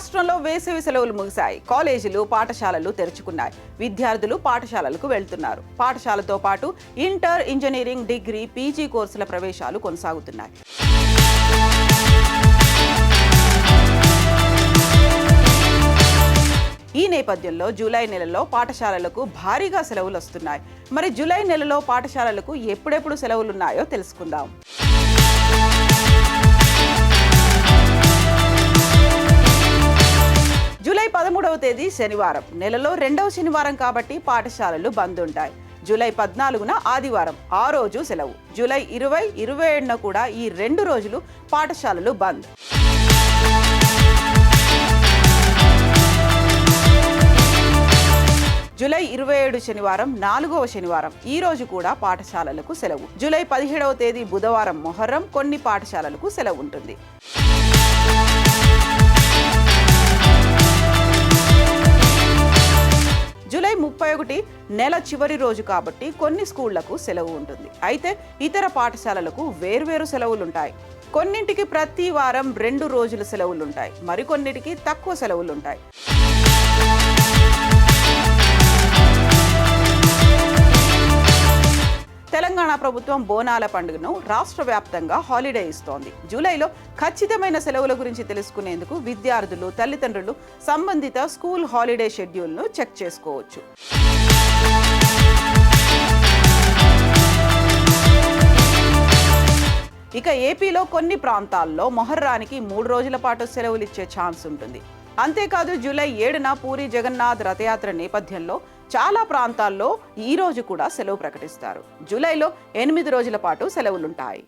రాష్ట్రంలో వేసవి సెలవులు ముగిశాయి. కాలేజీలు పాఠశాలలు తెరుచుకున్నాయి. విద్యార్థులు పాఠశాలలకు వెళ్తున్నారు. పాఠశాలతో పాటు ఇంటర్ ఇంజనీరింగ్ డిగ్రీ పీజీ కోర్సుల ప్రవేశాలు కొనసాగుతున్నాయి. ఈ నేపథ్యంలో జూలై నెలలో పాఠశాలలకు భారీగా సెలవులు వస్తున్నాయి. మరి జూలై నెలలో పాఠశాలలకు ఎప్పుడెప్పుడు సెలవులున్నాయో తెలుసుకుందాం. పదమూడవ తేదీ శనివారం. నెలలో రెండవ శనివారం కాబట్టి పాఠశాలలు బంద్ ఉంటాయి జూలై పద్నాలుగున ఆదివారం ఆ రోజు సెలవు. జూలై ఇరవై ఇరవై ఏడున కూడా ఈ రెండు రోజులు పాఠశాలలు బంద్. జూలై ఇరవై ఏడు శనివారం నాలుగవ శనివారం ఈ రోజు కూడా పాఠశాలలకు సెలవు. జూలై పదిహేడవ తేదీ బుధవారం మొహర్రం కొన్ని పాఠశాలలకు సెలవు ఉంటుంది. ముప్పై ఒకటి నెల చివరి రోజు కాబట్టి కొన్ని స్కూళ్ళకు సెలవు ఉంటుంది. అయితే ఇతర పాఠశాలలకు వేర్వేరు సెలవులుంటాయి. కొన్నింటికి ప్రతి వారం రెండు రోజుల సెలవులుంటాయి. మరికొన్నిటికి తక్కువ సెలవులుంటాయి. తెలంగాణ ప్రభుత్వం బోనాల పండుగను రాష్ట్ర వ్యాప్తంగా హాలిడే ఇస్తోంది. జూలైలో ఖచ్చితమైన సెలవుల గురించి తెలుసుకునేందుకు విద్యార్థులు తల్లిదండ్రులు సంబంధిత స్కూల్ హాలిడే షెడ్యూల్ను చెక్ చేసుకోవచ్చు. ఇక ఏపీలో కొన్ని ప్రాంతాల్లో మొహర్రానికి మూడు రోజుల పాటు సెలవులు ఇచ్చే ఛాన్స్ ఉంటుంది. అంతేకాదు జూలై ఏడున పూరి జగన్నాథ్ రథయాత్ర నేపథ్యంలో చాలా ప్రాంతాల్లో ఈ రోజు కూడా సెలవు ప్రకటిస్తారు. జూలైలో ఎనిమిది రోజుల పాటు సెలవులుంటాయి.